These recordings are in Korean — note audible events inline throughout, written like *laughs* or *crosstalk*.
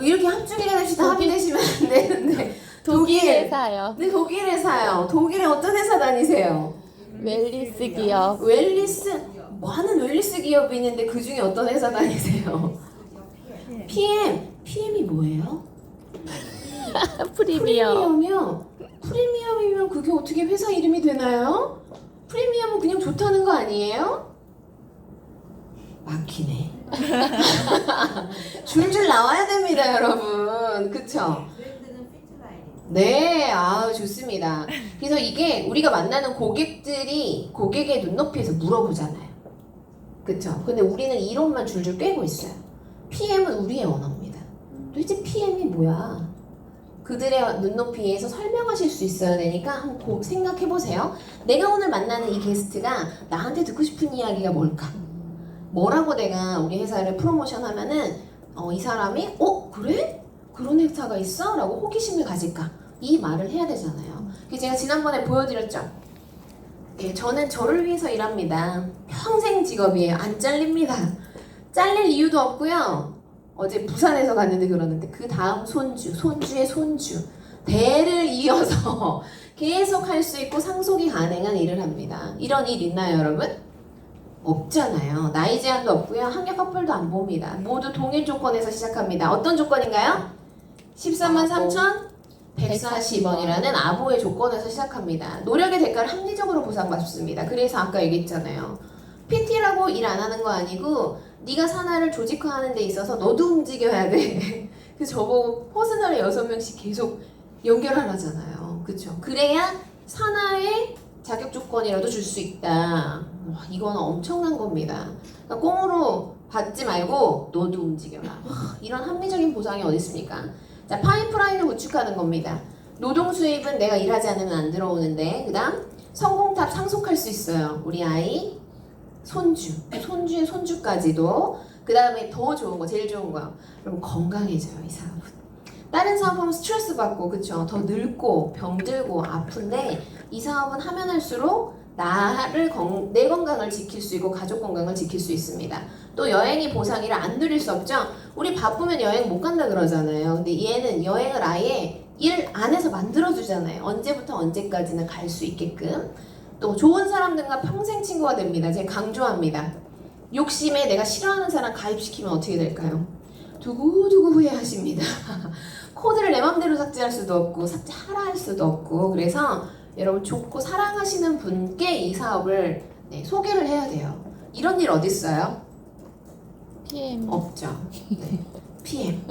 뭐 이렇게 합중이라 합시다 합의 되시면 안 되는데 독일에 사요. 네 독일에 사요. 독일에 어떤 회사 다니세요? 웰리스 기업. 웰리스 많은 웰리스 기업이 있는데 그 중에 어떤 회사 다니세요? *laughs* PM PM이 뭐예요? *laughs* 프리미엄. 프리미엄이요? 프리미엄이면 그게 어떻게 회사 이름이 되나요? 프리미엄은 그냥 좋다는 거 아니에요? 막히네. *laughs* 줄줄 나와야 됩니다, 여러분. 그쵸? 네, 아 좋습니다. 그래서 이게 우리가 만나는 고객들이 고객의 눈높이에서 물어보잖아요. 그쵸? 근데 우리는 이론만 줄줄 꿰고 있어요. PM은 우리의 언어입니다. 도대체 PM이 뭐야? 그들의 눈높이에서 설명하실 수 있어야 되니까 한번 고- 생각해 보세요. 내가 오늘 만나는 이 게스트가 나한테 듣고 싶은 이야기가 뭘까? 뭐라고 내가 우리 회사를 프로모션 하면은 어, 이 사람이 어? 그래? 그런 회사가 있어? 라고 호기심을 가질까? 이 말을 해야 되잖아요. 그래서 제가 지난번에 보여드렸죠. 예, 저는 저를 위해서 일합니다. 평생 직업이에요. 안 잘립니다. 잘릴 이유도 없고요. 어제 부산에서 갔는데 그러는데 그 다음 손주, 손주의 손주, 대를 이어서 *laughs* 계속 할 수 있고 상속이 가능한 일을 합니다. 이런 일 있나요, 여러분? 없잖아요. 나이 제한도 없고요. 학력 커플도 안 봅니다. 모두 동일 조건에서 시작합니다. 어떤 조건인가요? 13만 3천 140원이라는 아보의 조건에서 시작합니다. 노력의 대가를 합리적으로 보상받습니다. 그래서 아까 얘기했잖아요. PT라고 일 안 하는 거 아니고 네가 산하를 조직화하는 데 있어서 너도 움직여야 돼. *laughs* 그래서 저보고 퍼스널에 여섯 명씩 계속 연결하라잖아요. 그쵸? 그래야 산하의 자격 조건이라도 줄 수 있다. 와, 이거는 엄청난 겁니다. 그러니까 꽁으로 받지 말고 너도 움직여라. 와, 이런 합리적인 보상이 어디 있습니까? 자, 파이프라인을 구축하는 겁니다. 노동 수입은 내가 일하지 않으면 안 들어오는데, 그다음 성공탑 상속할 수 있어요. 우리 아이, 손주, 손주의 손주까지도. 그 다음에 더 좋은 거, 제일 좋은 거, 여러분 건강해져요 이 사람은. 다른 사업하면 스트레스 받고, 그쵸? 더 늙고 병들고 아픈데 이 사업은 하면 할수록 나를 건, 내 건강을 지킬 수 있고 가족 건강을 지킬 수 있습니다. 또 여행이 보상이라 안 누릴 수 없죠. 우리 바쁘면 여행 못 간다 그러잖아요. 근데 얘는 여행을 아예 일 안에서 만들어 주잖아요. 언제부터 언제까지는 갈수 있게끔. 또 좋은 사람들과 평생 친구가 됩니다. 제가 강조합니다. 욕심에 내가 싫어하는 사람 가입시키면 어떻게 될까요? 두고두고 후회하십니다. *laughs* 코드를 내 맘대로 삭제할 수도 없고 삭제하라 할 수도 없고 그래서 여러분 좋고 사랑하시는 분께 이 사업을 네, 소개를 해야 돼요. 이런 일 어디 있어요? PM. 없죠. 네. PM.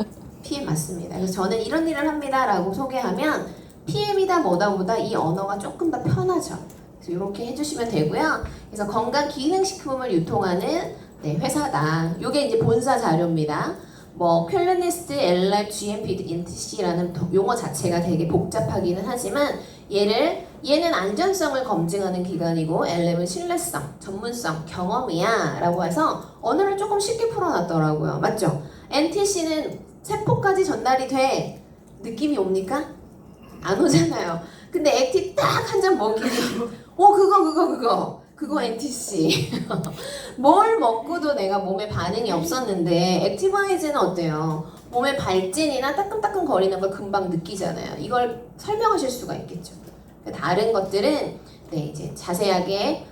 PM 맞습니다. 그래서 저는 이런 일을 합니다라고 소개하면 PM이다 뭐다 보다 이 언어가 조금 더 편하죠. 그래서 이렇게 해주시면 되고요. 그래서 건강 기능식품을 유통하는 네, 회사다. 이게 이제 본사 자료입니다. 뭐 퀄리니스트, 엘랩, GMP, NTC라는 용어 자체가 되게 복잡하기는 하지만 얘를 얘는 안전성을 검증하는 기관이고 엘랩은 신뢰성, 전문성, 경험이야 라고 해서 언어를 조금 쉽게 풀어놨더라고요. 맞죠? NTC는 세포까지 전달이 돼 느낌이 옵니까? 안 오잖아요. 근데 액티 딱 한 잔 먹이니 어 그거 그거 그거 그거 NTC *laughs* 뭘 먹고도 내가 몸에 반응이 없었는데 액티바이즈는 어때요? 몸의 발진이나 따끔따끔 거리는 걸 금방 느끼잖아요. 이걸 설명하실 수가 있겠죠. 다른 것들은 네 이제 자세하게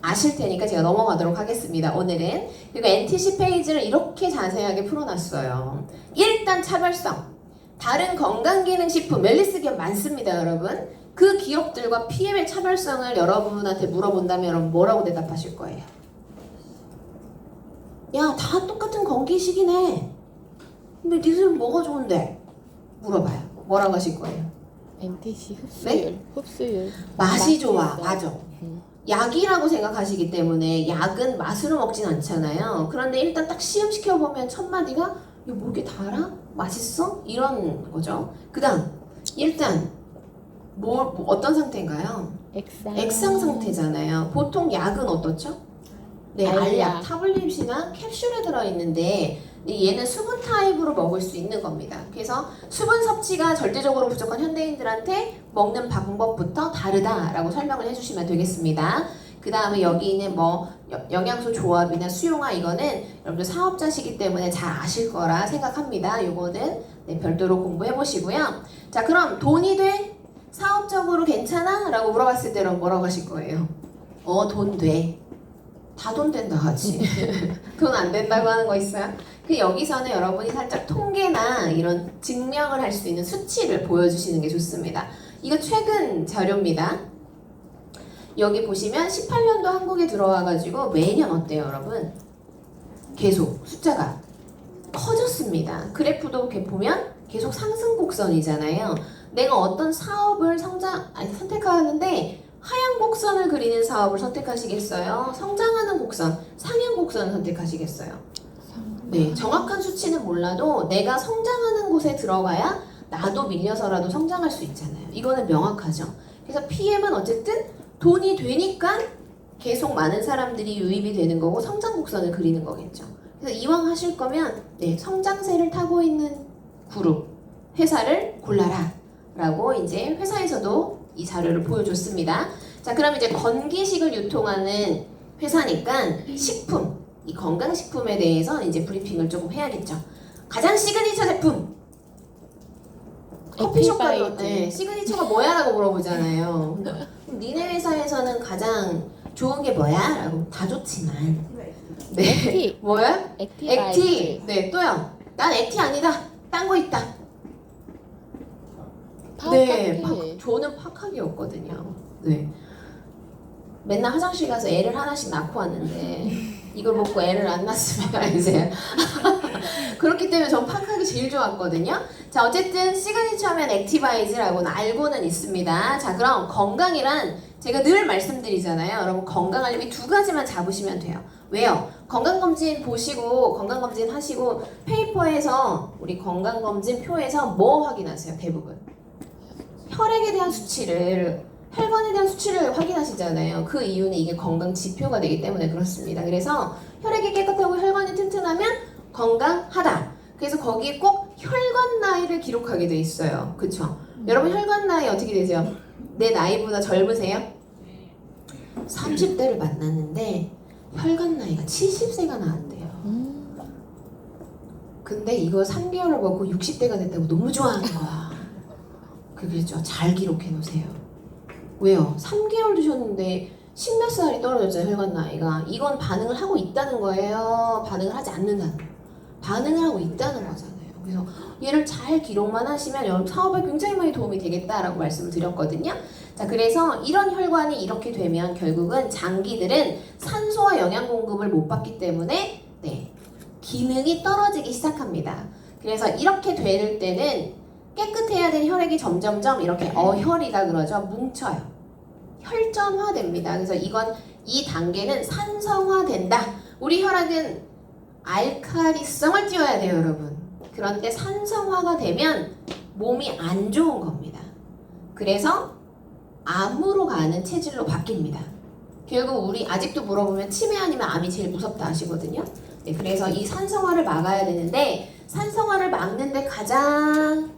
아실 테니까 제가 넘어가도록 하겠습니다. 오늘은 그리고 NTC 페이지를 이렇게 자세하게 풀어놨어요. 일단 차별성. 다른 건강기능식품 멜리스 기업 많습니다, 여러분. 그 기업들과 PM의 차별성을 여러분한테 물어본다면 여러분 뭐라고 대답하실 거예요? 야, 다 똑같은 건기식이네. 근데 니들은 뭐가 좋은데? 물어봐요. 뭐라고 하실 거예요? NTC 흡수율. 흡수율. 맛이 좋아. 맞아. 음. 약이라고 생각하시기 때문에 약은 맛으로 먹진 않잖아요. 그런데 일단 딱 시음시켜 보면 첫 마디가 이거 뭐 이렇게 달아? 맛있어? 이런 거죠. 그다음 일단 뭐, 뭐 어떤 상태인가요? 액상. 액상 상태잖아요. 보통 약은 어떻죠? 네, 알약. 타블렛이나 캡슐에 들어 있는데 얘는 수분 타입으로 먹을 수 있는 겁니다. 그래서 수분 섭취가 절대적으로 부족한 현대인들한테 먹는 방법부터 다르다라고 설명을 해주시면 되겠습니다. 그 다음에 여기 있는 뭐 여- 영양소 조합이나 수용화 이거는 여러분들 사업자시기 때문에 잘 아실 거라 생각합니다. 요거는 네, 별도로 공부해 보시고요. 자, 그럼 돈이 돼? 사업적으로 괜찮아? 라고 물어봤을 때 뭐라고 하실 거예요? 어, 돈 돼. 다 돈 된다 하지. *laughs* 돈 안 된다고 하는 거 있어요? 그 여기서는 여러분이 살짝 통계나 이런 증명을 할 수 있는 수치를 보여주시는 게 좋습니다. 이거 최근 자료입니다. 여기 보시면 18년도 한국에 들어와가지고 매년 어때요, 여러분? 계속 숫자가 커졌습니다. 그래프도 이렇게 보면 계속 상승 곡선이잖아요. 내가 어떤 사업을 성장 아니 선택하는데 하향 곡선을 그리는 사업을 선택하시겠어요? 성장하는 곡선, 상향 곡선을 선택하시겠어요? 네, 정확한 수치는 몰라도 내가 성장하는 곳에 들어가야 나도 밀려서라도 성장할 수 있잖아요. 이거는 명확하죠. 그래서 PM은 어쨌든 돈이 되니까 계속 많은 사람들이 유입이 되는 거고 성장 곡선을 그리는 거겠죠. 그래서 이왕 하실 거면 네, 성장세를 타고 있는 그룹 회사를 골라라 라고 이제 회사에서도 이 자료를 보여줬습니다. 자, 그럼 이제 건기식을 유통하는 회사니까 식품, 이 건강식품에 대해서 이제 브리핑을 조금 해야겠죠. 가장 시그니처 제품 커피숍 액티바이트. 네, 시그니처가 뭐야라고 물어보잖아요. 그럼 니네 회사에서는 가장 좋은 게 뭐야? 라고 다 좋지만 네 액티. *laughs* 뭐야? 액티바이트. 액티 네 또요 난 액티 아니다 딴 거 있다 네. 팍, 저는 팍하기였거든요 네 맨날 화장실 가서 애를 하나씩 낳고 왔는데 이걸 먹고 애를 안 낳았으면 *laughs* 이제. 그렇기 때문에 전 팍하기 제일 좋았거든요. 자 어쨌든 시그니처면 액티바이즈라고는 알고는 있습니다. 자 그럼 건강이란 제가 늘 말씀드리잖아요. 여러분 건강하려면 두 가지만 잡으시면 돼요. 왜요? 건강검진 보시고 건강검진 하시고 페이퍼에서 우리 건강검진 표에서 뭐 확인하세요 대부분? 혈액에 대한 수치를 혈관에 대한 수치를 확인하시잖아요. 그 이유는 이게 건강 지표가 되기 때문에 그렇습니다. 그래서 혈액이 깨끗하고 혈관이 튼튼하면 건강하다. 그래서 거기에 꼭 혈관 나이를 기록하게 돼 있어요. 그쵸? 여러분 혈관 나이 어떻게 되세요? 내 나이보다 젊으세요? 30대를 만났는데 혈관 나이가 70세가 나왔대요. 음, 근데 이거 3개월을 먹고 60대가 됐다고 너무 좋아하는 거야. 그겠죠. 잘 기록해 놓으세요. 왜요? 3개월 드셨는데 십몇 살이 떨어졌잖아요, 혈관 나이가. 이건 반응을 하고 있다는 거예요. 반응을 하지 않는다는 거예요. 반응을 하고 있다는 거잖아요. 그래서 얘를 잘 기록만 하시면 여러분 사업에 굉장히 많이 도움이 되겠다라고 말씀을 드렸거든요. 자, 그래서 이런 혈관이 이렇게 되면 결국은 장기들은 산소와 영양 공급을 못 받기 때문에 네, 기능이 떨어지기 시작합니다. 그래서 이렇게 될 때는 깨끗해야 될 혈액이 점점점 이렇게 어혈이라 그러죠. 뭉쳐요. 혈전화됩니다. 그래서 이건 이 단계는 산성화된다. 우리 혈액은 알카리성을 띄워야 돼요, 여러분. 그런데 산성화가 되면 몸이 안 좋은 겁니다. 그래서 암으로 가는 체질로 바뀝니다. 결국 우리 아직도 물어보면 치매 아니면 암이 제일 무섭다 하시거든요. 네, 그래서 이 산성화를 막아야 되는데 산성화를 막는데 가장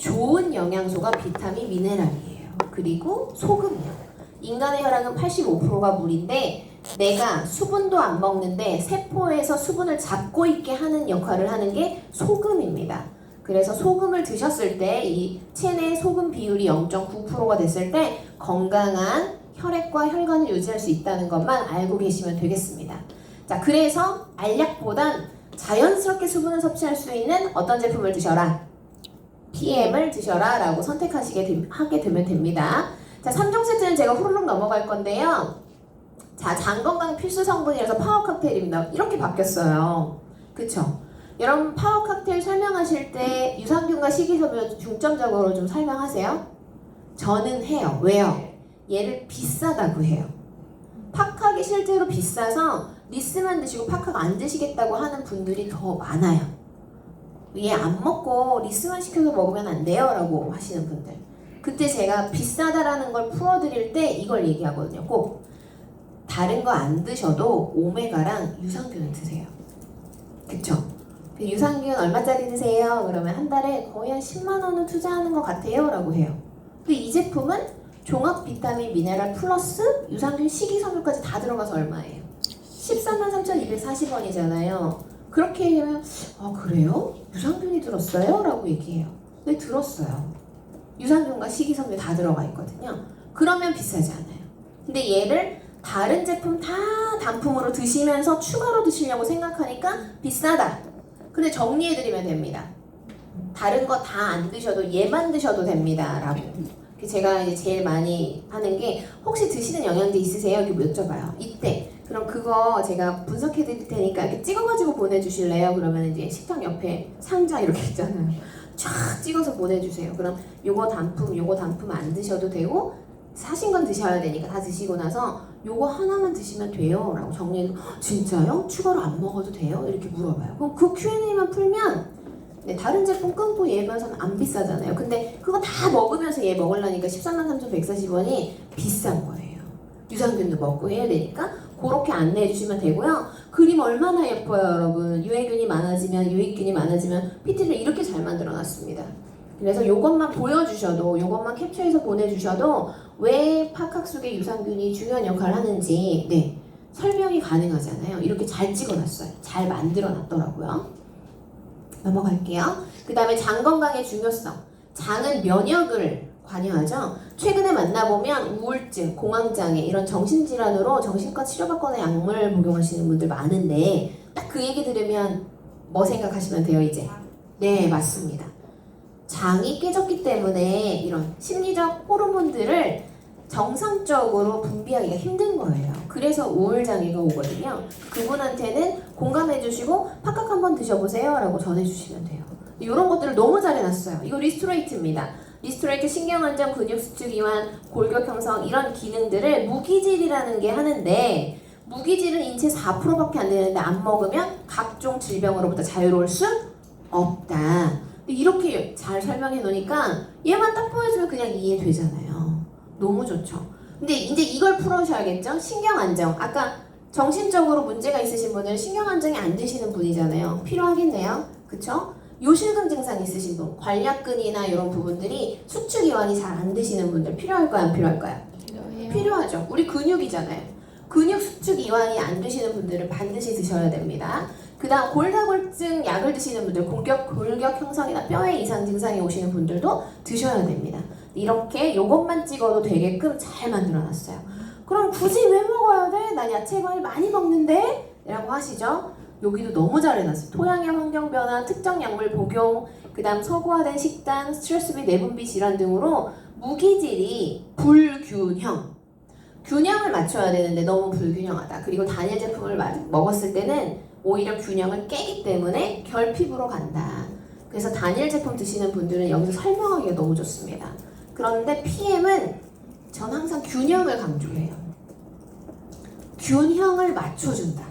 좋은 영양소가 비타민 미네랄이에요. 그리고 소금이요. 인간의 혈액은 85%가 물인데 내가 수분도 안 먹는데 세포에서 수분을 잡고 있게 하는 역할을 하는 게 소금입니다. 그래서 소금을 드셨을 때 이 체내 소금 비율이 0.9%가 됐을 때 건강한 혈액과 혈관을 유지할 수 있다는 것만 알고 계시면 되겠습니다. 자, 그래서 알약보단 자연스럽게 수분을 섭취할 수 있는 어떤 제품을 드셔라. PM을 드셔라 라고 선택하시게 되, 하게 되면 됩니다. 자, 3종 세트는 제가 후루룩 넘어갈 건데요. 자, 장 건강 필수 성분이라서 파워 칵테일입니다. 이렇게 바뀌었어요. 그쵸? 여러분, 파워 칵테일 설명하실 때 유산균과 식이섬유 중점적으로 좀 설명하세요. 저는 해요. 왜요? 얘를 비싸다고 해요. 팍하기 실제로 비싸서 리스만 드시고 팍하가 안 드시겠다고 하는 분들이 더 많아요. 얘 안 먹고 리스만 시켜서 먹으면 안 돼요 라고 하시는 분들 그때 제가 비싸다라는 걸 풀어드릴 때 이걸 얘기하거든요 꼭 다른 거 안 드셔도 오메가랑 유산균을 드세요 그쵸? 그 유산균 얼마짜리 드세요? 그러면 한 달에 거의 한 10만 원은 투자하는 것 같아요 라고 해요 근데 이 제품은 종합 비타민 미네랄 플러스 유산균 식이섬유까지 다 들어가서 얼마예요? 13만 3,240원이잖아요. 그렇게 얘기하면 아 그래요? 유산균이 들었어요? 라고 얘기해요. 네 들었어요. 유산균과 식이섬유 다 들어가 있거든요. 그러면 비싸지 않아요. 근데 얘를 다른 제품 다 단품으로 드시면서 추가로 드시려고 생각하니까 비싸다. 근데 정리해드리면 됩니다. 다른 거 다 안 드셔도 얘만 드셔도 됩니다. 라고. 제가 이제 제일 많이 하는 게 혹시 드시는 영양제 있으세요? 이렇게 여쭤봐요. 이때. 그럼 그거 제가 분석해 드릴 테니까 이렇게 찍어가지고 보내주실래요? 그러면 이제 식탁 옆에 상자 이렇게 있잖아요. 쫙 찍어서 보내주세요. 그럼 요거 단품, 요거 단품 안 드셔도 되고 사신 건 드셔야 되니까 다 드시고 나서 요거 하나만 드시면 돼요. 라고 정리해서 "헉, 진짜요? 추가로 안 먹어도 돼요? 이렇게 물어봐요. 그럼 그 Q&A만 풀면 네, 다른 제품 끊고 얘 면서는 안 비싸잖아요. 근데 그거 다 먹으면서 얘 먹으려니까 13만 3,140원이 비싼 거예요. 유산균도 먹고 해야 되니까 그렇게 안내해 주시면 되고요. 그림 얼마나 예뻐요, 여러분. 유해균이 많아지면 유익균이 많아지면 PT를 이렇게 잘 만들어 놨습니다. 그래서 요것만 보여주셔도 요것만 캡처해서 보내주셔도 왜 파각속의 유산균이 중요한 역할을 하는지 네 설명이 가능하잖아요. 이렇게 잘 찍어놨어요. 잘 만들어 놨더라고요. 넘어갈게요. 그 다음에 장 건강의 중요성. 장은 면역을 관여하죠. 최근에 만나보면 우울증, 공황장애 이런 정신질환으로 정신과 치료받거나 약물 복용하시는 분들 많은데 딱 그 얘기 들으면 뭐 생각하시면 돼요 이제? 네 맞습니다. 장이 깨졌기 때문에 이런 심리적 호르몬들을 정상적으로 분비하기가 힘든 거예요. 그래서 우울장애가 오거든요. 그분한테는 공감해 주시고 팍팍 한번 드셔보세요 라고 전해주시면 돼요. 이런 것들을 너무 잘 해놨어요. 이거 리스토레이트입니다. 리스토레이트 신경안정, 근육 수축, 이완, 골격 형성 이런 기능들을 무기질이라는 게 하는데 무기질은 인체 4%밖에 안 되는데 안 먹으면 각종 질병으로부터 자유로울 수 없다. 이렇게 잘 설명해 놓으니까 얘만 딱 보여주면 그냥 이해되잖아요. 너무 좋죠. 근데 이제 이걸 풀어셔야겠죠? 신경 안정. 아까 정신적으로 문제가 있으신 분은 신경 안정이 안 되시는 분이잖아요. 필요하겠네요. 그쵸? 요실금 증상 있으신 분, 관략근이나 이런 부분들이 수축 이완이 잘 안 되시는 분들 필요할까요? 안 필요할까요? 필요해요. 필요하죠. 우리 근육이잖아요. 근육 수축 이완이 안 되시는 분들은 반드시 드셔야 됩니다. 그 다음 골다골증 약을 드시는 분들, 공격, 골격 형성이나 뼈의 이상 증상이 오시는 분들도 드셔야 됩니다. 이렇게 요것만 찍어도 되게끔 잘 만들어놨어요. 그럼 굳이 왜 먹어야 돼? 난 야채 과일 많이 먹는데? 라고 하시죠? 여기도 너무 잘 해놨어요. 토양의 환경 변화, 특정 약물 복용, 그 다음 서구화된 식단, 스트레스 및 내분비 질환 등으로 무기질이 불균형. 균형을 맞춰야 되는데 너무 불균형하다. 그리고 단일 제품을 마- 먹었을 때는 오히려 균형을 깨기 때문에 결핍으로 간다. 그래서 단일 제품 드시는 분들은 여기서 설명하기가 너무 좋습니다. 그런데 PM은 전 항상 균형을 강조해요. 균형을 맞춰준다.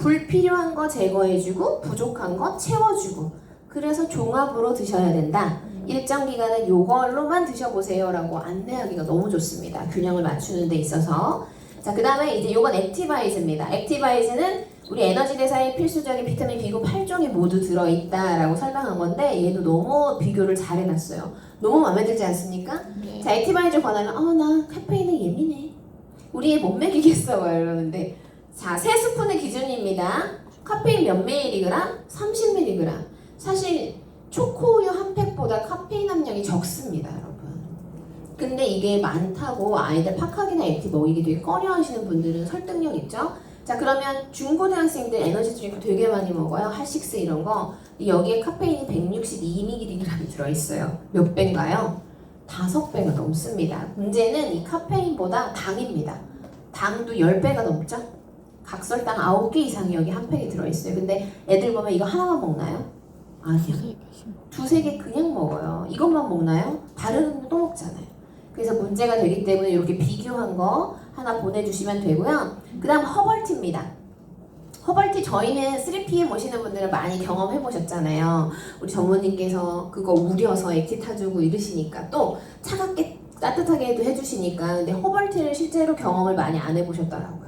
불필요한 거 제거해주고 부족한 거 채워주고 그래서 종합으로 드셔야 된다. 일정 기간은 요걸로만 드셔보세요라고 안내하기가 너무 좋습니다. 균형을 맞추는 데 있어서. 자, 그 다음에 이제 요건 액티바이즈입니다. 액티바이즈는 우리 에너지 대사에 필수적인 비타민 B9 8종이 모두 들어있다라고 설명한 건데 얘도 너무 비교를 잘 해놨어요. 너무 마음에 들지 않습니까? 네. 자, 액티바이저 권하면 어, 나 카페인에 예민해. 우리 애못 먹이겠어. 막 이러는데 자, 세 스푼의 기준입니다. 카페인 몇 밀리그램? 30mg. 사실 초코우유 한 팩보다 카페인 함량이 적습니다, 여러분. 근데 이게 많다고 아이들 팍하기나 액티 먹이기 되게 꺼려 하시는 분들은 설득력 있죠? 자, 그러면 중고등학생들 에너지 드링크 되게 많이 먹어요. 할식스 이런 거. 여기에 카페인이 162mg 들어있어요. 몇 배인가요? 다섯 배가 넘습니다. 문제는 이 카페인보다 당입니다. 당도 10배가 넘죠? 각설당 9개 이상이 여기 한 팩에 들어있어요. 근데 애들 보면 이거 하나만 먹나요? 아니요. 두세 개 그냥 먹어요. 이것만 먹나요? 다른 또 먹잖아요. 그래서 문제가 되기 때문에 이렇게 비교한 거 하나 보내주시면 되고요. 그 다음 허벌티입니다. 허벌티 저희는 3PM 오시는 분들은 많이 경험해 보셨잖아요. 우리 전무님께서 그거 우려서 액티 타주고 이러시니까 또 차갑게 따뜻하게도 해주시니까 근데 허벌티를 실제로 경험을 많이 안 해보셨더라고요.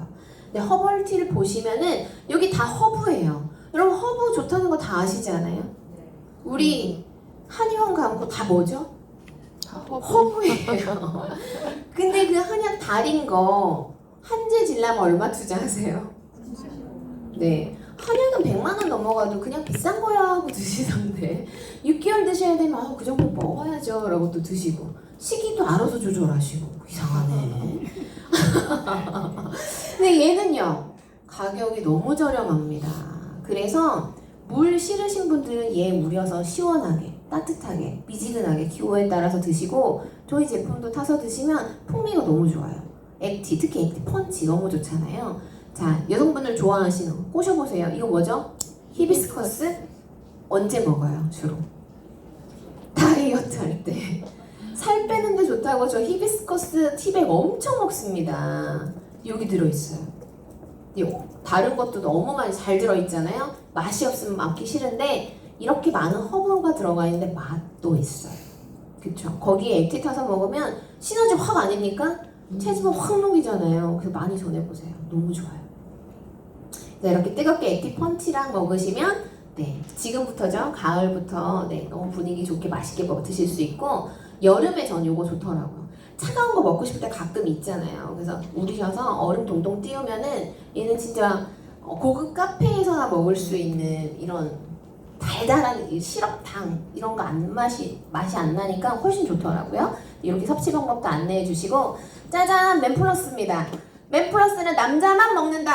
근데 허벌티를 보시면은 여기 다 허브예요. 여러분 허브 좋다는 거 다 아시지 않아요? 우리 한의원 가면 다 뭐죠? 다 허브. 허브 예요. *laughs* 근데 그 한약 달인 거 한재 질라면 얼마 투자하세요? 네. 한약은 100만 원 넘어가도 그냥 비싼 거야 하고 *laughs* 드시던데 6개월 드셔야 되면 아, 그 정도 먹어야죠 라고 또 드시고 시기도 알아서 조절하시고 이상하네. *laughs* 근데 얘는요 가격이 너무 저렴합니다. 그래서 물 싫으신 분들은 얘 무려서 시원하게 따뜻하게 미지근하게 기호에 따라서 드시고 저희 제품도 타서 드시면 풍미가 너무 좋아요. 액티 특히 액티 펀치 너무 좋잖아요. 자 여성분들 좋아하시는 거 꼬셔보세요. 이거 뭐죠? 히비스커스 언제 먹어요 주로? *laughs* 다이어트 할 때 살 빼는데 좋다고 저 히비스커스 티백 엄청 먹습니다. 여기 들어있어요. 요 다른 것도 너무 많이 잘 들어있잖아요. 맛이 없으면 먹기 싫은데 이렇게 많은 허브가 들어가 있는데 맛도 있어요. 그쵸? 거기에 액티 타서 먹으면 시너지 확 아닙니까? 체지방 확 녹이잖아요. 그래서 많이 전해보세요. 너무 좋아요. 네, 이렇게 뜨겁게 액티 펀치랑 먹으시면 네 지금부터죠. 가을부터 네 너무 분위기 좋게 맛있게 먹 드실 수 있고 여름에 전 요거 좋더라고요. 차가운 거 먹고 싶을 때 가끔 있잖아요. 그래서 우리셔서 얼음 동동 띄우면은 얘는 진짜 어, 고급 카페에서나 먹을 수 있는 이런 달달한 이 시럽탕 이런 거 안 맛이 맛이 안 나니까 훨씬 좋더라고요. 이렇게 섭취 방법도 안내해 주시고. 짜잔! 맨플러스입니다. 맨플러스는 남자만 먹는다!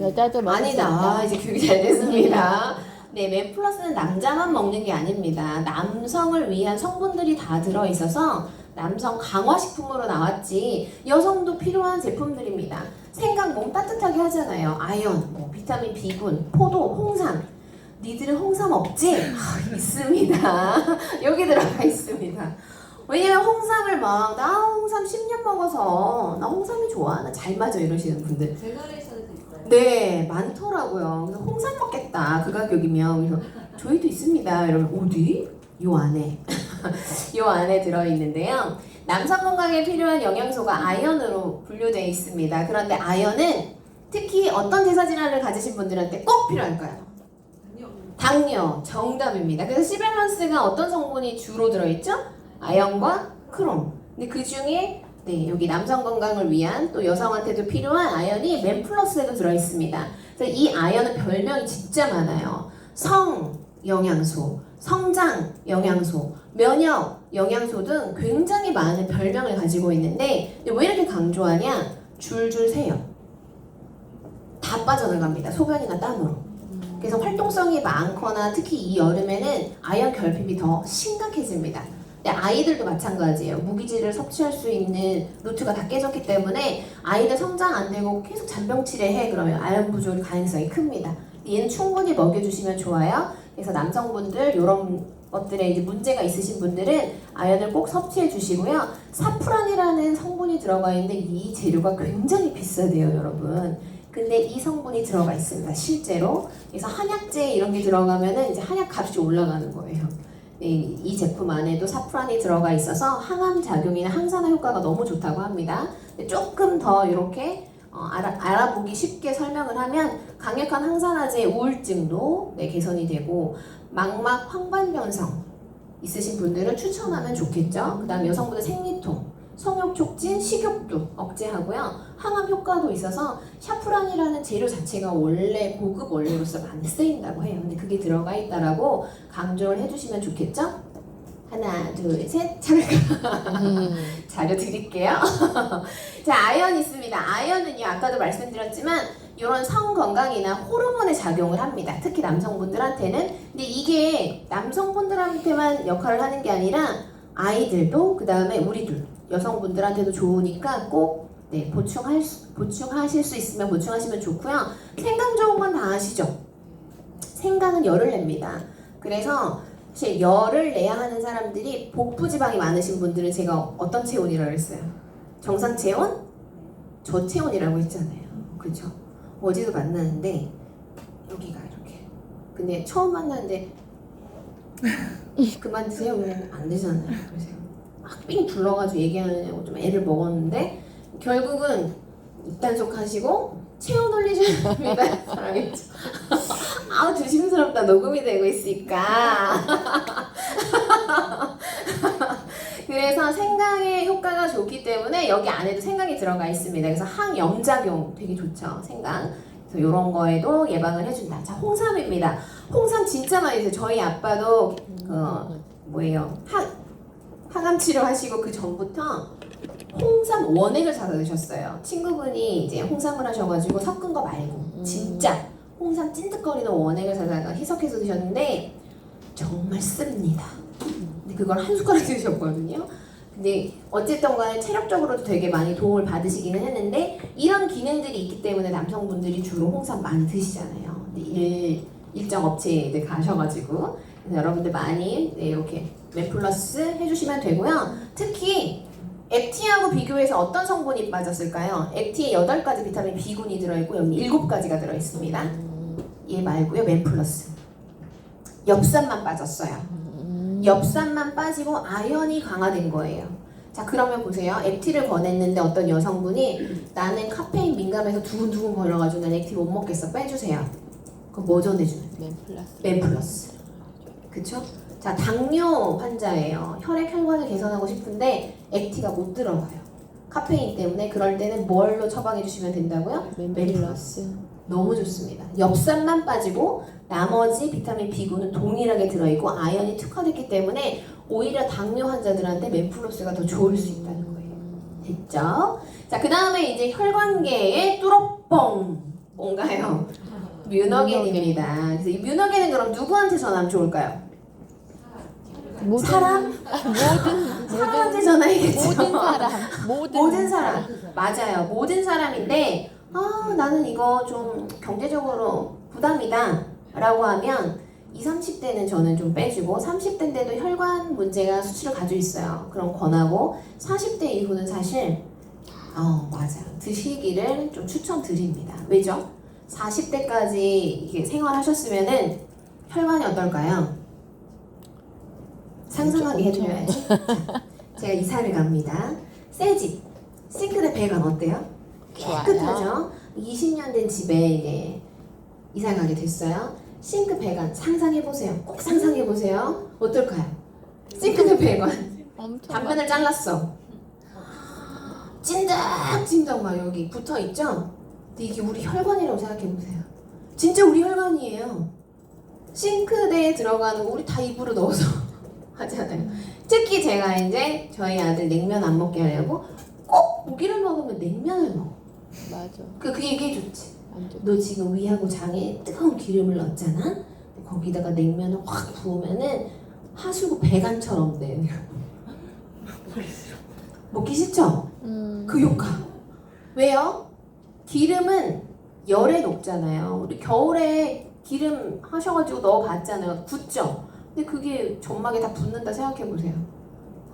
여자도 아니다. 아, 이제 교육이 잘 됐습니다. 네, 맨플러스는 남자만 먹는 게 아닙니다. 남성을 위한 성분들이 다 들어있어서 남성 강화식품으로 나왔지 여성도 필요한 제품들입니다. 생강 몸 따뜻하게 하잖아요. 아연, 뭐 비타민 B군, 포도, 홍삼. 니들은 홍삼 없지? 아, 있습니다. *laughs* 여기 들어가 있습니다. 왜냐면 홍삼을 막 나 홍삼 10년 먹어서 나 홍삼이 좋아 나 잘 맞아 이러시는 분들 제너레이션에도 있어요. 네, 많더라고요. 그래서 홍삼 먹겠다. 그 가격이면. 그래서 저희도 있습니다. 여러분, 어디? 요 안에. *laughs* 요 안에 들어있는데요. 남성 건강에 필요한 영양소가 아연으로 분류되어 있습니다. 그런데 아연은 특히 어떤 대사 질환을 가지신 분들한테 꼭 필요할까요? 당뇨, 정답입니다. 그래서 시밸런스가 어떤 성분이 주로 들어있죠? 아연과 크롬. 근데 그 중에 네, 여기 남성 건강을 위한 또 여성한테도 필요한 아연이 맨 플러스에도 들어있습니다. 그래서 이 아연은 별명이 진짜 많아요. 성 영양소, 성장 영양소, 면역 영양소 등 굉장히 많은 별명을 가지고 있는데 왜 이렇게 강조하냐? 줄줄 세요. 다 빠져나갑니다. 소변이나 땀으로. 그래서 활동성이 많거나 특히 이 여름에는 아연 결핍이 더 심각해집니다. 근데 아이들도 마찬가지예요. 무기질을 섭취할 수 있는 루트가 다 깨졌기 때문에 아이들 성장 안 되고 계속 잔병 치레해 그러면 아연 부족 가능성이 큽니다. 얘는 충분히 먹여주시면 좋아요. 그래서 남성분들 이런 것들에 이제 문제가 있으신 분들은 아연을 꼭 섭취해 주시고요. 사프란이라는 성분이 들어가 있는데 이 재료가 굉장히 비싸대요, 여러분. 근데 이 성분이 들어가 있습니다, 실제로. 그래서 한약재 이런 게 들어가면은 이제 한약 값이 올라가는 거예요. 네, 이 제품 안에도 사프란이 들어가 있어서 항암 작용이나 항산화 효과가 너무 좋다고 합니다. 조금 더 이렇게 어, 알아, 알아 보기 쉽게 설명을 하면 강력한 항산화제 우울증도 네, 개선이 되고 망막 황반변성 있으신 분들은 추천하면 좋겠죠. 그다음 여성분들 생리통, 성욕 촉진, 식욕도 억제하고요. 항암 효과도 있어서 샤프란이라는 재료 자체가 원래 고급 원료로서 많이 쓰인다고 해요. 근데 그게 들어가 있다라고 강조를 해주시면 좋겠죠? 하나, 둘, 셋. 잠깐 음. *laughs* 자료 드릴게요. *laughs* 자, 아연 있습니다. 아연은요, 아까도 말씀드렸지만, 이런 성 건강이나 호르몬에 작용을 합니다. 특히 남성분들한테는. 근데 이게 남성분들한테만 역할을 하는 게 아니라, 아이들도, 그 다음에 우리들, 여성분들한테도 좋으니까 꼭 네, 보충할 수, 보충하실 수 있으면 보충하시면 좋고요. 생강 좋은 건 다 아시죠? 생강은 열을 냅니다. 그래서 사실 열을 내야 하는 사람들이 복부 지방이 많으신 분들은 제가 어떤 체온이라고 했어요? 정상 체온? 저체온이라고 했잖아요. 그렇죠? 어제도 만났는데 여기가 이렇게. 근데 처음 만났는데 *laughs* 그만 드세요. 그러면 안 되잖아요. 그래서 막삥 둘러가지고 얘기하느냐고 좀 애를 먹었는데 결국은 입단속 하시고 체온 됩니다. 사랑했죠. 아 조심스럽다 녹음이 되고 있으니까 *laughs* 그래서 생강의 효과가 좋기 때문에 여기 안에도 생강이 들어가 있습니다 그래서 항염작용 되게 좋죠 생강 그래서 이런 거에도 예방을 해준다. 자, 홍삼입니다. 홍삼 진짜 많이 드세요. 저희 아빠도 어, 뭐예요? 항 항암 치료하시고 그 전부터 홍삼 원액을 사서 드셨어요. 친구분이 이제 홍삼을 하셔가지고 섞은 거 말고 진짜 홍삼 찐득거리는 원액을 사다가 희석해서 드셨는데 정말 씁니다. 근데 그걸 한 숟가락 드셨거든요. 근데 어쨌든 간에 체력적으로도 되게 많이 도움을 받으시기는 했는데 이런 기능들이 있기 때문에 남성분들이 주로 홍삼 많이 드시잖아요. 근데 일, 일정 업체에 가셔가지고 여러분들 많이 네, 이렇게 멘플러스 해주시면 되고요. 특히 액티하고 비교해서 어떤 성분이 빠졌을까요? 액티에 8가지 비타민 B군이 들어있고 여기 7가지가 들어있습니다. 얘 말고요. 멘플러스. 엽산만 빠졌어요. 엽산만 빠지고 아연이 강화된 거예요. 자 그러면 보세요. 액티를 권했는데 어떤 여성분이 나는 카페인 민감해서 두근두근 거려가지고 난 액티 못 먹겠어 빼주세요. 그럼 뭐 전해주면 돼? 맨 플러스. 멘플러스. 그쵸? 자 당뇨 환자예요. 혈액 혈관을 개선하고 싶은데 액티가 못 들어가요. 카페인 때문에 그럴 때는 뭘로 처방해 주시면 된다고요? 플러스. 너무 좋습니다. 엽산만 빠지고 나머지 비타민 B군은 동일하게 들어있고 아연이 특화됐기 때문에 오히려 당뇨 환자들한테 멘플러스가 더 좋을 수 있다는 거예요. 됐죠? 자, 그 다음에 이제 혈관계의 뚜러뻥. 뭔가요? *laughs* 뮤너겐입니다. 그래서 이 뮤너겐은 그럼 누구한테 전하면 좋을까요? 모든 사람? 모든 사람한테 전화해야겠죠? 모든 사람 모든 모든 사람. 맞아요. 모든 사람인데, 아, 나는 이거 좀 경제적으로 부담이다. 라고 하면, 20, 30대는 저는 좀 빼주고, 30대인데도 혈관 문제가 수치를 가지고 있어요. 그럼 권하고, 40대 이후는 사실, 어, 맞아요. 드시기를 좀 추천드립니다. 왜죠? 40대까지 이게 생활하셨으면은, 혈관이 어떨까요? 상상하게 엄청- 해드려야지. 자, 제가 이사를 갑니다. 새 집. 싱크대 배관 어때요? 좋아요. 깨끗하죠? 20년 된 집에 이제 이사 가게 됐어요. 싱크 배관 상상해 보세요. 꼭 상상해 보세요. 어떨까요? 싱크대 배관 엄청 단면을 잘랐어. 찐득찐득 막 여기 붙어 있죠? 근데 이게 우리 혈관이라고 생각해 보세요. 진짜 우리 혈관이에요. 싱크대에 들어가는 거 우리 다 입으로 넣어서 하잖아요. 특히 제가 이제 저희 아들 냉면 안 먹게 하려고 꼭 고기를 먹으면 냉면을 먹어. 맞아. 그, 그 얘기해 줬지. 완전 너 지금 위하고 장에 뜨거운 기름을 넣었잖아? 거기다가 냉면을 확 부으면은 하수구 배관처럼 돼. *laughs* 먹기 싫죠? 음. 그 효과. 왜요? 기름은 열에 녹잖아요. 우리 겨울에 기름 하셔가지고 넣어봤잖아요. 굳죠? 근데 그게 점막에 다 붙는다 생각해 보세요.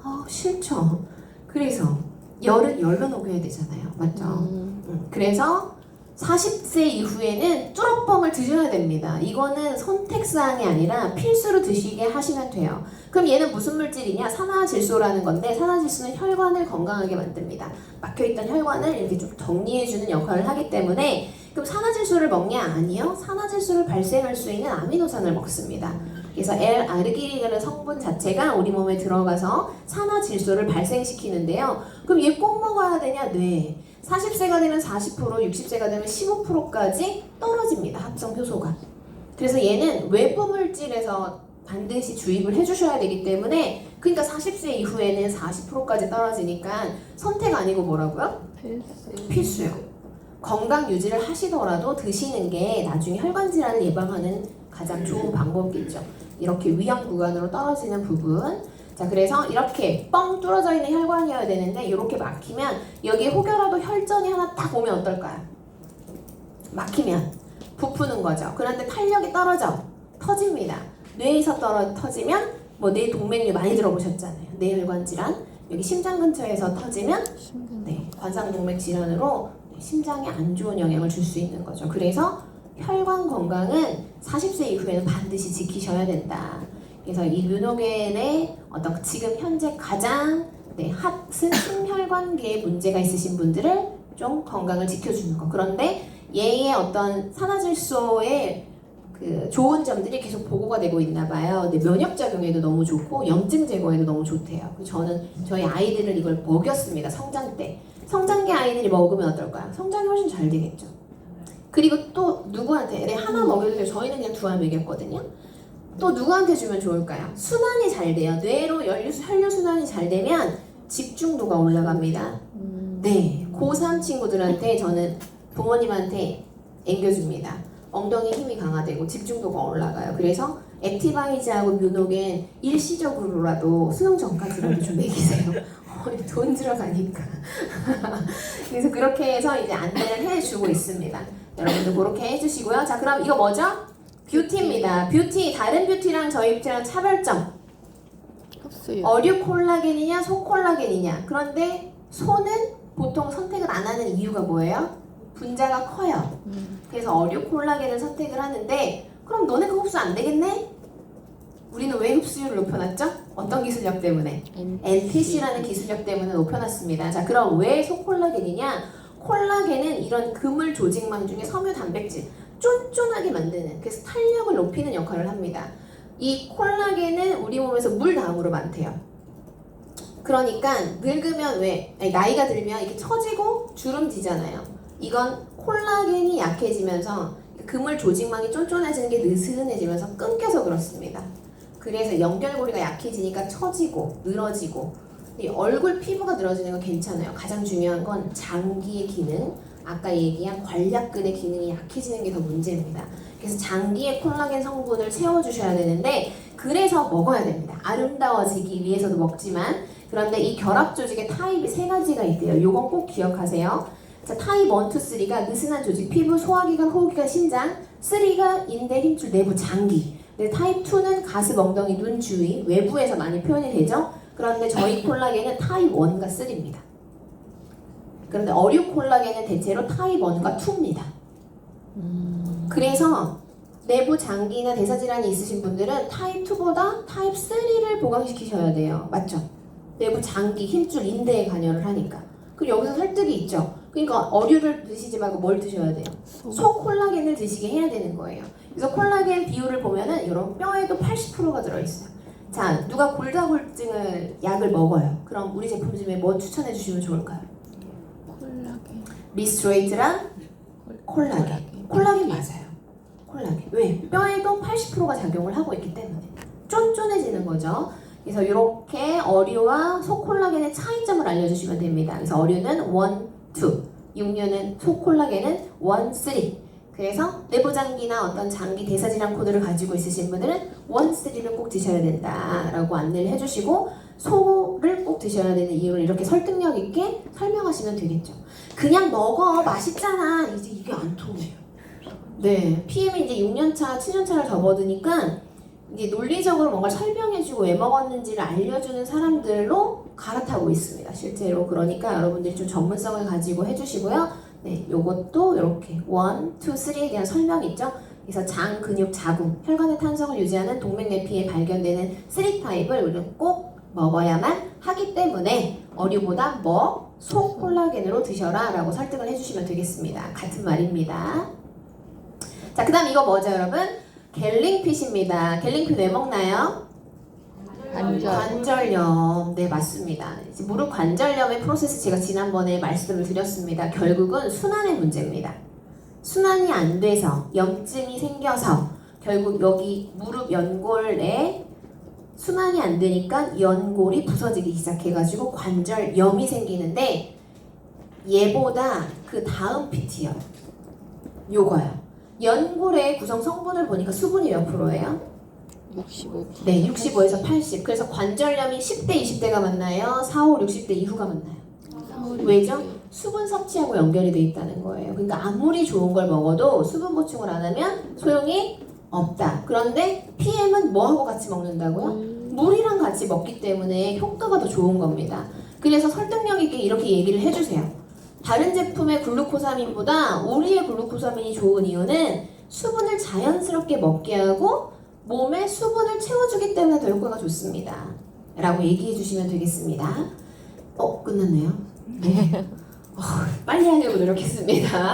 아, 싫죠? 그래서 열은 열로 녹여야 되잖아요. 맞죠? 음. 음, 그래서 40세 이후에는 뚜러뻥을 드셔야 됩니다. 이거는 선택사항이 아니라 필수로 드시게 하시면 돼요. 그럼 얘는 무슨 물질이냐? 산화질소라는 건데 산화질소는 혈관을 건강하게 만듭니다. 막혀있던 혈관을 이렇게 좀 정리해주는 역할을 하기 때문에 그럼 산화질소를 먹냐? 아니요. 산화질소를 발생할 수 있는 아미노산을 먹습니다. 그래서 L-아르기닌이라는 성분 자체가 우리 몸에 들어가서 산화 질소를 발생시키는데요. 그럼 얘 꼭 먹어야 되냐? 네. 40세가 되면 40%, 60세가 되면 15%까지 떨어집니다. 합성 효소가. 그래서 얘는 외부 물질에서 반드시 주입을 해주셔야 되기 때문에 그러니까 40세 이후에는 40%까지 떨어지니까 선택 아니고 뭐라고요? 필수. 필수요. 건강 유지를 하시더라도 드시는 게 나중에 혈관 질환을 예방하는 가장 좋은 방법이죠. 이렇게 위험 구간으로 떨어지는 부분. 자, 그래서 이렇게 뻥 뚫어져 있는 혈관이어야 되는데 이렇게 막히면 여기 혹여라도 혈전이 하나 딱 오면 어떨까요? 막히면 부푸는 거죠. 그런데 탄력이 떨어져 터집니다. 뇌에서 떨어 터지면 뭐 뇌 동맥류 많이 들어보셨잖아요. 뇌혈관 질환 여기 심장 근처에서 터지면. 네, 관상동맥 질환으로 심장에 안 좋은 영향을 줄 수 있는 거죠. 그래서 혈관 건강은 40세 이후에는 반드시 지키셔야 된다. 그래서 이 뮤노겐의 어떤 지금 현재 가장 네, 핫은 심혈관계에 문제가 있으신 분들을 좀 건강을 지켜주는 거. 그런데 얘의 어떤 산화질소의 그 좋은 점들이 계속 보고가 되고 있나 봐요. 근데 면역 작용에도 너무 좋고 염증 제거에도 너무 좋대요. 저는 저희 아이들을 이걸 먹였습니다. 성장 때. 성장기 아이들이 먹으면 어떨까요? 성장이 훨씬 잘 되겠죠. 그리고 또 누구한테? 네, 하나 먹여도 돼요. 저희는 그냥 두 알 먹였거든요. 또 누구한테 주면 좋을까요? 순환이 잘 돼요. 뇌로 연료, 혈류 순환이 잘 되면 집중도가 올라갑니다. 음. 네, 고3 친구들한테 저는 부모님한테 앵겨줍니다. 엉덩이 힘이 강화되고 집중도가 올라가요. 그래서 액티바이즈하고 뮤녹엔 일시적으로라도 수능 전까지라도 좀 먹이세요. 어, *laughs* 돈 들어가니까. *laughs* 그래서 그렇게 해서 이제 안내를 해주고 있습니다. 여러분들 그렇게 해주시고요. 자, 그럼 이거 뭐죠? 뷰티입니다. 뷰티, 다른 뷰티랑 저희 뷰티랑 차별점. 어류 콜라겐이냐 소 콜라겐이냐 그런데 소는 보통 선택을 안 하는 이유가 뭐예요? 분자가 커요 음. 그래서 어류 콜라겐을 선택을 하는데 그럼 너네 그 흡수 안 되겠네? 우리는 왜 흡수율을 높여놨죠? 어떤 기술력 때문에? NPC라는 기술력 때문에 높여놨습니다 자 그럼 왜 소콜라겐이냐? 콜라겐은 이런 그물 조직망 중에 섬유 단백질 쫀쫀하게 만드는 그래서 탄력을 높이는 역할을 합니다 이 콜라겐은 우리 몸에서 물 다음으로 많대요. 그러니까 늙으면 왜 아니, 나이가 들면 이렇게 처지고 주름지잖아요. 이건 콜라겐이 약해지면서 그물 조직망이 쫀쫀해지는 게 느슨해지면서 끊겨서 그렇습니다. 그래서 연결고리가 약해지니까 처지고 늘어지고 이 얼굴 피부가 늘어지는 건 괜찮아요. 가장 중요한 건 장기의 기능, 아까 얘기한 관략근의 기능이 약해지는 게 더 문제입니다. 그래서 장기의 콜라겐 성분을 채워주셔야 되는데 그래서 먹어야 됩니다. 아름다워지기 위해서도 먹지만 그런데 이 결합 조직의 타입이 세 가지가 있대요. 요건 꼭 기억하세요. 자, 타입 1, 2, 3가 느슨한 조직, 피부, 소화기관, 호흡기관, 심장 3가 인대, 힘줄, 내부, 장기 근데 타입 2는 가슴, 엉덩이, 눈 주위, 외부에서 많이 표현이 되죠. 그런데 저희 콜라겐은 타입 1과 3입니다. 그런데 어류 콜라겐은 대체로 타입 1과 2입니다. 음. 그래서 내부 장기나 대사 질환이 있으신 분들은 타입 2보다 타입 3를 보강시키셔야 돼요. 맞죠? 내부 장기, 힘줄, 인대에 관여를 하니까. 그리고 여기서 설득이 있죠. 그러니까 어류를 드시지 말고 뭘 드셔야 돼요? 소. 소 콜라겐을 드시게 해야 되는 거예요. 그래서 콜라겐 비율을 보면은 이런 뼈에도 80%가 들어있어요. 자, 누가 골다공증을 약을 먹어요. 그럼 우리 제품 중에 뭐 추천해 주시면 좋을까요? 콜라겐. 리스트레이트랑 콜라겐. 콜라겐 맞아요. 콜라겐. 왜? 뼈에도 80%가 작용을 하고 있기 때문에 쫀쫀해지는 거죠. 그래서 이렇게 어류와 소콜라겐의 차이점을 알려주시면 됩니다. 그래서 어류는 1, 2, 육류는 소콜라겐은 1, 3. 그래서 내부장기나 어떤 장기 대사질환 코드를 가지고 있으신 분들은 1, 3를 꼭 드셔야 된다라고 안내를 해주시고 소를 꼭 드셔야 되는 이유를 이렇게 설득력 있게 설명하시면 되겠죠. 그냥 먹어 맛있잖아 이제 이게 안 통해요. 네, PM이 이제 6년차, 7년차를 접어드니까 이게 논리적으로 뭔가 설명해주고 왜 먹었는지를 알려주는 사람들로 갈아타고 있습니다. 실제로 그러니까 여러분들이 좀 전문성을 가지고 해주시고요. 네, 요것도 이렇게 1, 2, 3에 대한 설명이 있죠. 그래서 장, 근육, 자궁, 혈관의 탄성을 유지하는 동맥 내피에 발견되는 3타입을 우리는 꼭 먹어야만 하기 때문에 어류보다 뭐? 소 콜라겐으로 드셔라 라고 설득을 해주시면 되겠습니다. 같은 말입니다. 자, 그 다음 이거 뭐죠, 여러분? 갤링핏입니다. 갤링핏 왜 먹나요? 관절. 관절염. 네, 맞습니다. 이제 무릎 관절염의 프로세스 제가 지난번에 말씀을 드렸습니다. 결국은 순환의 문제입니다. 순환이 안 돼서 염증이 생겨서 결국 여기 무릎 연골에 순환이 안 되니까 연골이 부서지기 시작해가지고 관절염이 생기는데 얘보다 그 다음 PT요. 요거요. 연골의 구성 성분을 보니까 수분이 몇 프로예요? 65. 네, 65에서 80. 그래서 관절염이 10대, 20대가 만나요? 4, 5, 60대 이후가 만나요? 왜죠? 수분 섭취하고 연결이 돼 있다는 거예요. 그러니까 아무리 좋은 걸 먹어도 수분 보충을 안 하면 소용이 없다. 그런데 PM은 뭐하고 같이 먹는다고요? 음. 물이랑 같이 먹기 때문에 효과가 더 좋은 겁니다. 그래서 설득력 있게 이렇게 얘기를 해주세요. 다른 제품의 글루코사민보다 우리의 글루코사민이 좋은 이유는 수분을 자연스럽게 먹게 하고 몸에 수분을 채워주기 때문에 더 효과가 좋습니다. 라고 얘기해 주시면 되겠습니다. 어, 끝났네요. 네. 어, 빨리 하려고 노력했습니다.